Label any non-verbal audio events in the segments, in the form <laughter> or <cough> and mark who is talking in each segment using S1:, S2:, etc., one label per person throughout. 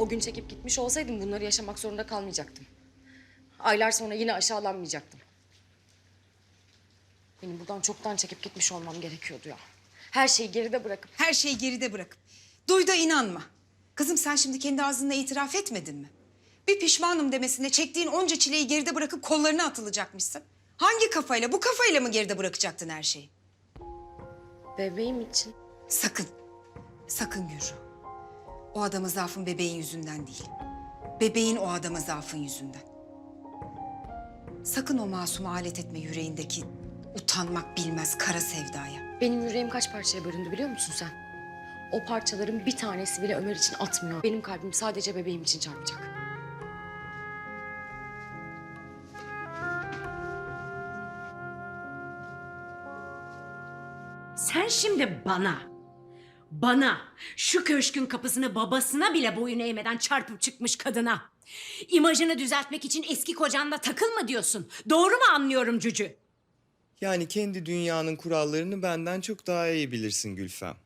S1: O gün çekip gitmiş olsaydım bunları yaşamak zorunda kalmayacaktım. Aylar sonra yine aşağılanmayacaktım. Benim buradan çoktan çekip gitmiş olmam gerekiyordu ya. Her şeyi geride bırakıp
S2: Her şeyi geride bırakıp. Duy da inanma. Kızım sen şimdi kendi ağzınla itiraf etmedin mi? Bir pişmanım demesine çektiğin onca çileyi geride bırakıp kollarına atılacakmışsın. Hangi kafayla, bu kafayla mı geride bırakacaktın her şeyi?
S1: bebeğim için
S2: Sakın, sakın Gürü. O adama zaafın bebeğin yüzünden değil. Bebeğin o adama zaafın yüzünden. Sakın o masumu alet etme yüreğindeki utanmak bilmez kara sevdaya.
S1: benim yüreğim kaç parçaya bölündü biliyor musun sen? O parçaların bir tanesi bile Ömer için atmıyor. Benim kalbim sadece bebeğim için çarpacak.
S3: Sen şimdi bana, bana, şu köşkün kapısını babasına bile boyun eğmeden çarpıp çıkmış kadına. imajını düzeltmek için eski kocanla takılma diyorsun. Doğru mu anlıyorum Cücü?
S4: Yani kendi dünyanın kurallarını benden çok daha iyi bilirsin Gülfem.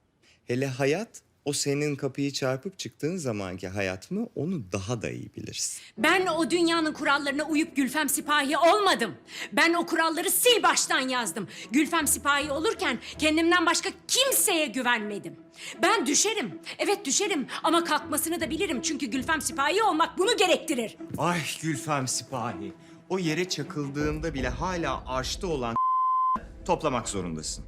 S4: Hele hayat, o senin kapıyı çarpıp çıktığın zamanki hayat mı onu daha da iyi bilirsin.
S3: Ben o dünyanın kurallarına uyup Gülfem Sipahi olmadım. Ben o kuralları sil baştan yazdım. Gülfem Sipahi olurken kendimden başka kimseye güvenmedim. Ben düşerim. Evet düşerim ama kalkmasını da bilirim. Çünkü Gülfem Sipahi olmak bunu gerektirir.
S4: Ay Gülfem Sipahi, o yere çakıldığında bile hala arşta olan toplamak zorundasın.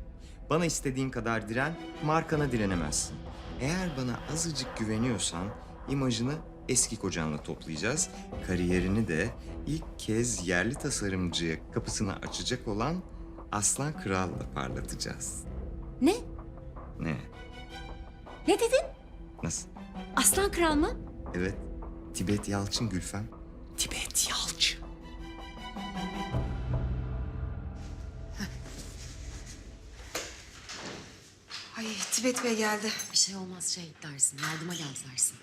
S4: Bana istediğin kadar diren, markana direnemezsin. Eğer bana azıcık güveniyorsan imajını eski kocanla toplayacağız. Kariyerini de ilk kez yerli tasarımcıya kapısını açacak olan Aslan Kral'la parlatacağız.
S3: Ne?
S4: Ne?
S3: Ne dedin?
S4: Nasıl?
S3: Aslan Kral mı?
S4: Evet. Tibet Yalçın Gülfem. Tibet Yalçın.
S2: Tibet Bey geldi.
S1: Bir şey olmaz şey dersin, yardıma gel dersin.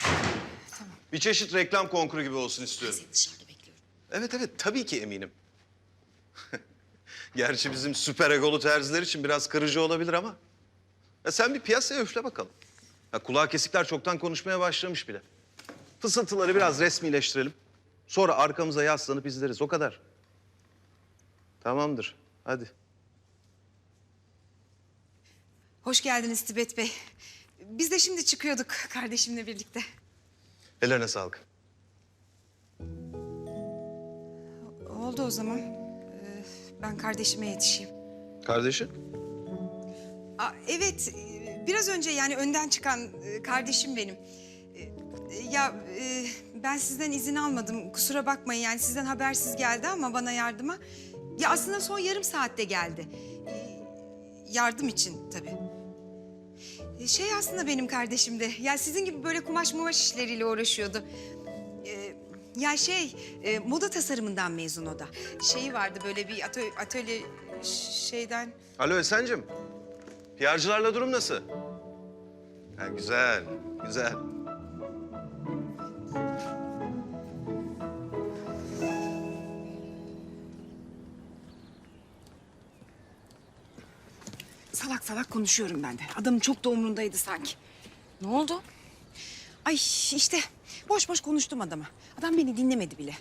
S5: Bir çeşit reklam konkuru gibi olsun istiyorum.
S1: Seni dışarıda bekliyorum.
S5: Evet evet tabii ki eminim. <laughs> Gerçi bizim süper egolu terziler için biraz kırıcı olabilir ama. Ya sen bir piyasaya üfle bakalım. Ya kulağa kesikler çoktan konuşmaya başlamış bile. Fısıltıları biraz resmileştirelim. Sonra arkamıza yaslanıp izleriz o kadar. Tamamdır hadi.
S2: Hoş geldiniz Tibet Bey. Biz de şimdi çıkıyorduk kardeşimle birlikte.
S5: Ellerine sağlık.
S2: Oldu o zaman. Ee, ben kardeşime yetişeyim.
S5: Kardeşim?
S2: Aa, evet, e, biraz önce yani önden çıkan e, kardeşim benim. E, Ya e, ben sizden izin almadım, kusura bakmayın. Yani sizden habersiz geldi ama bana yardıma. Ya aslında son yarım saatte geldi. Yardım için tabii. E, Şey aslında benim kardeşim de. Ya sizin gibi böyle kumaş mumaş işleriyle uğraşıyordu. E, Ya şey, e, moda tasarımından mezun o da. Şeyi vardı böyle bir atölye, atölye şeyden...
S5: Alo Esen'cim. PR'cılarla durum nasıl? Ha, güzel, güzel.
S2: Salak salak konuşuyorum ben de. Adamın çok da umrundaydı sanki.
S1: Ne oldu?
S2: Ay işte boş boş konuştum adama. Adam beni dinlemedi bile.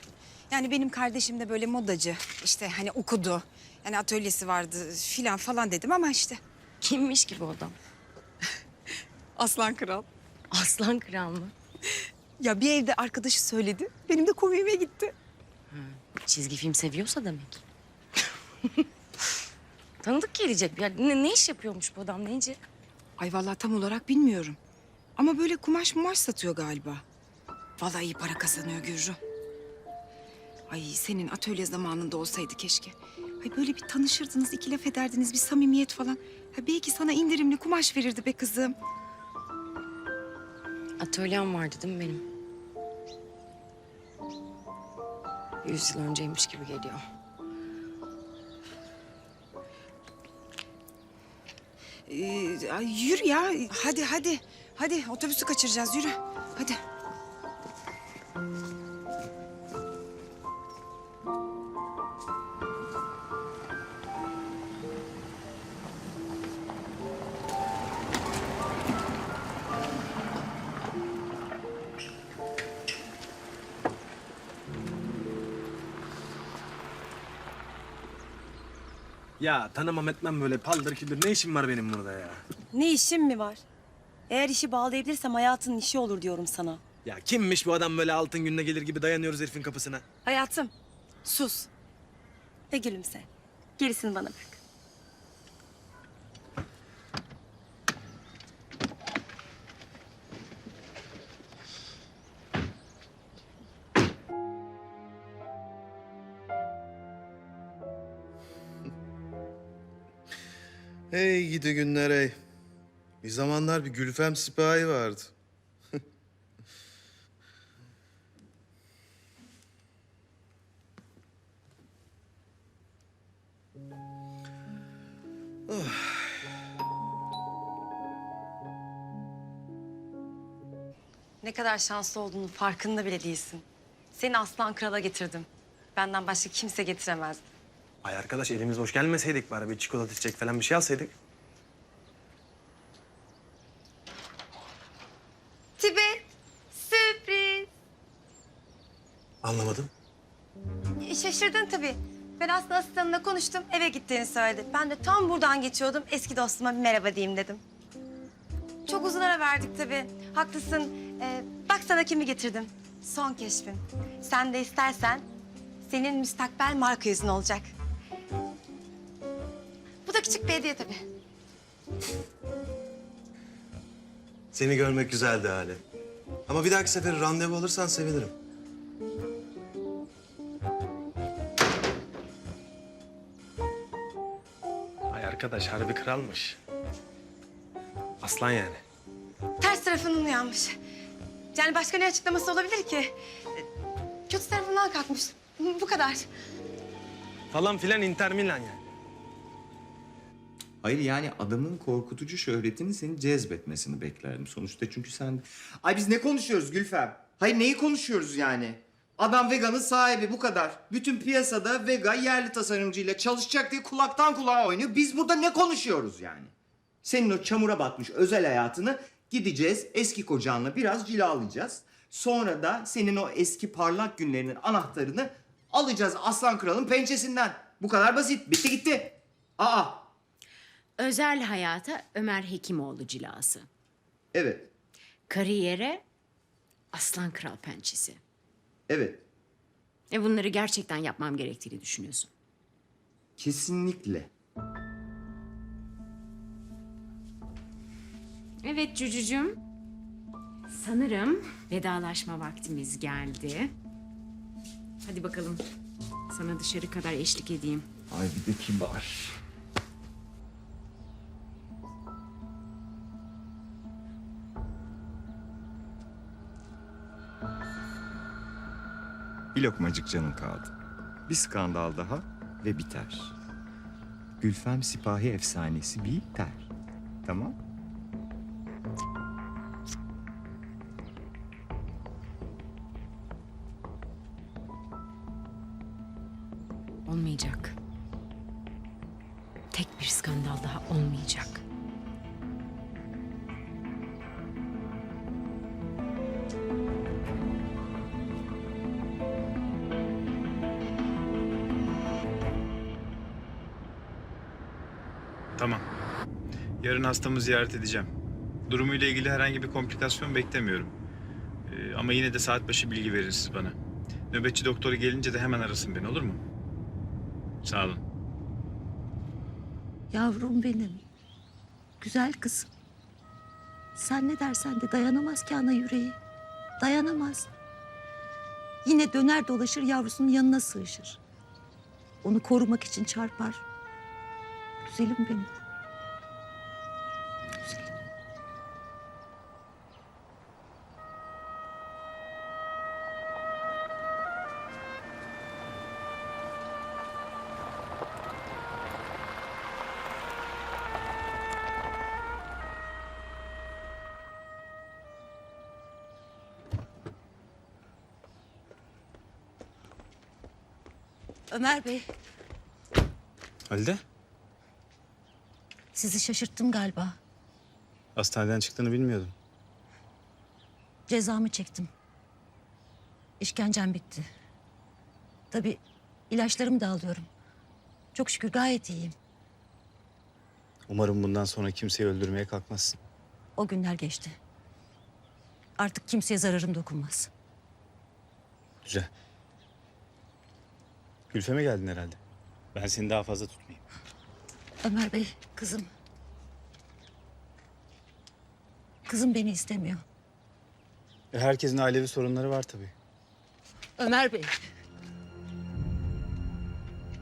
S2: Yani benim kardeşim de böyle modacı. işte hani okudu. Yani atölyesi vardı filan falan dedim ama işte.
S1: Kimmiş ki bu adam? <laughs>
S2: Aslan kral.
S1: Aslan kral mı? <laughs>
S2: Ya bir evde arkadaşı söyledi. Benim de komiğime gitti.
S1: Çizgi film seviyorsa demek. <laughs> Tanıdık gelecek. Ya ne, ne iş yapıyormuş bu adam neyce?
S2: Ay vallahi tam olarak bilmiyorum. Ama böyle kumaş mumaş satıyor galiba. Vallahi iyi para kazanıyor Gürrü. Ay senin atölye zamanında olsaydı keşke. Ay böyle bir tanışırdınız, iki laf ederdiniz, bir samimiyet falan. Ha belki sana indirimli kumaş verirdi be kızım.
S1: Atölyem vardı değil mi benim? Yüz yıl önceymiş gibi geliyor.
S2: Ee, yürü ya. Hadi hadi. Hadi otobüsü kaçıracağız yürü. Hadi.
S6: Ya tanımam etmem böyle paldır küldür. Ne işim var benim burada ya?
S7: Ne işim mi var? Eğer işi bağlayabilirsem hayatının işi olur diyorum sana.
S6: Ya kimmiş bu adam böyle altın gününe gelir gibi dayanıyoruz herifin kapısına?
S7: Hayatım, sus. Ve gülümse. Gerisini bana bırak.
S8: Hey gidi günler ey. Bir zamanlar bir Gülfem sipahi vardı.
S7: Ne kadar şanslı olduğunu farkında bile değilsin. Seni aslan krala getirdim. Benden başka kimse getiremezdi.
S6: Ay arkadaş elimiz boş gelmeseydik bari bir çikolata çiçek falan bir şey alsaydık.
S7: Tibet, sürpriz.
S6: Anlamadım.
S7: Şaşırdın tabii. Ben aslında asistanımla konuştum, eve gittiğini söyledi. Ben de tam buradan geçiyordum, eski dostuma bir merhaba diyeyim dedim. Çok uzun ara verdik tabii. Haklısın. Ee, bak sana kimi getirdim. Son keşfim. Sen de istersen senin müstakbel marka yüzün olacak. Küçük bir hediye tabii.
S8: Seni görmek güzeldi hali. Ama bir dahaki sefer randevu alırsan sevinirim.
S6: Ay arkadaş harbi kralmış. Aslan yani.
S7: Ters tarafından uyanmış. Yani başka ne açıklaması olabilir ki? Kötü tarafından kalkmış. Bu kadar.
S6: Falan filan Inter Milan yani.
S4: Hayır yani adamın korkutucu şöhretini seni cezbetmesini beklerdim sonuçta çünkü sen... Ay biz ne konuşuyoruz Gülfem? Hayır neyi konuşuyoruz yani? Adam Vega'nın sahibi bu kadar. Bütün piyasada Vega yerli tasarımcıyla çalışacak diye kulaktan kulağa oynuyor. Biz burada ne konuşuyoruz yani? Senin o çamura batmış özel hayatını gideceğiz eski kocanla biraz cilalayacağız. Sonra da senin o eski parlak günlerinin anahtarını alacağız Aslan Kral'ın pençesinden. Bu kadar basit. Bitti gitti. Aa
S3: Özel hayata Ömer Hekimoğlu cilası.
S4: Evet,
S3: Kariyere Aslan Kral pençesi.
S4: evet.
S3: E bunları gerçekten yapmam gerektiğini düşünüyorsun.
S4: Kesinlikle.
S3: Evet Cücücüm. Sanırım vedalaşma vaktimiz geldi. Hadi bakalım. Sana dışarı kadar eşlik edeyim.
S4: Ay bir de kibar. Bir lokmacık canın kaldı. Bir skandal daha ve biter. Gülfem Sipahi efsanesi biter. Tamam?
S3: Olmayacak. Tek bir skandal daha olmayacak.
S9: Tamam. Yarın hastamı ziyaret edeceğim. Durumuyla ilgili herhangi bir komplikasyon beklemiyorum. Ee, ama yine de saat başı bilgi verirsiniz bana. Nöbetçi doktoru gelince de hemen arasın beni olur mu? Sağ olun.
S10: Yavrum benim. Güzel kızım. Sen ne dersen de dayanamaz ki ana yüreği. Dayanamaz. Yine döner dolaşır yavrusunun yanına sığışır. Onu korumak için çarpar. Güzelim benim. Ömer Bey,
S9: Halide?
S10: Sizi şaşırttım galiba.
S9: Hastaneden çıktığını bilmiyordum.
S10: Cezamı çektim. İşkencem bitti. Tabii ilaçlarımı da alıyorum. Çok şükür gayet iyiyim.
S6: Umarım bundan sonra kimseyi öldürmeye kalkmazsın.
S10: O günler geçti. Artık kimseye zararım dokunmaz.
S6: Güzel. Gülfem'e geldin herhalde. Ben seni daha fazla tutmayayım.
S10: Ömer Bey, kızım. Kızım beni istemiyor.
S6: E, herkesin ailevi sorunları var tabii.
S10: Ömer Bey.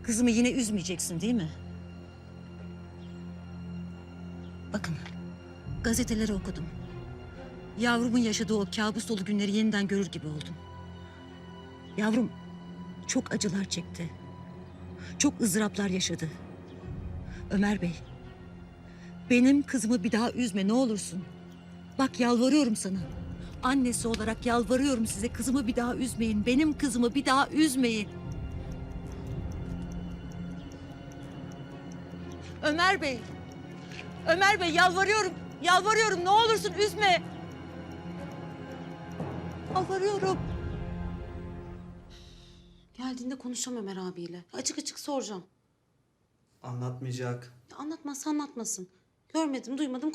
S10: Kızımı yine üzmeyeceksin değil mi? Bakın, gazeteleri okudum. Yavrumun yaşadığı o kabus dolu günleri yeniden görür gibi oldum. Yavrum çok acılar çekti. Çok ızdıraplar yaşadı. Ömer Bey, benim kızımı bir daha üzme ne olursun. Bak yalvarıyorum sana. Annesi olarak yalvarıyorum size kızımı bir daha üzmeyin. Benim kızımı bir daha üzmeyin. Ömer Bey. Ömer Bey yalvarıyorum. Yalvarıyorum ne olursun üzme. Yalvarıyorum.
S11: Geldiğinde konuşacağım Ömer abiyle. Açık açık soracağım.
S6: Anlatmayacak.
S11: Ya Anlatmazsa anlatmasın. Görmedim, duymadım.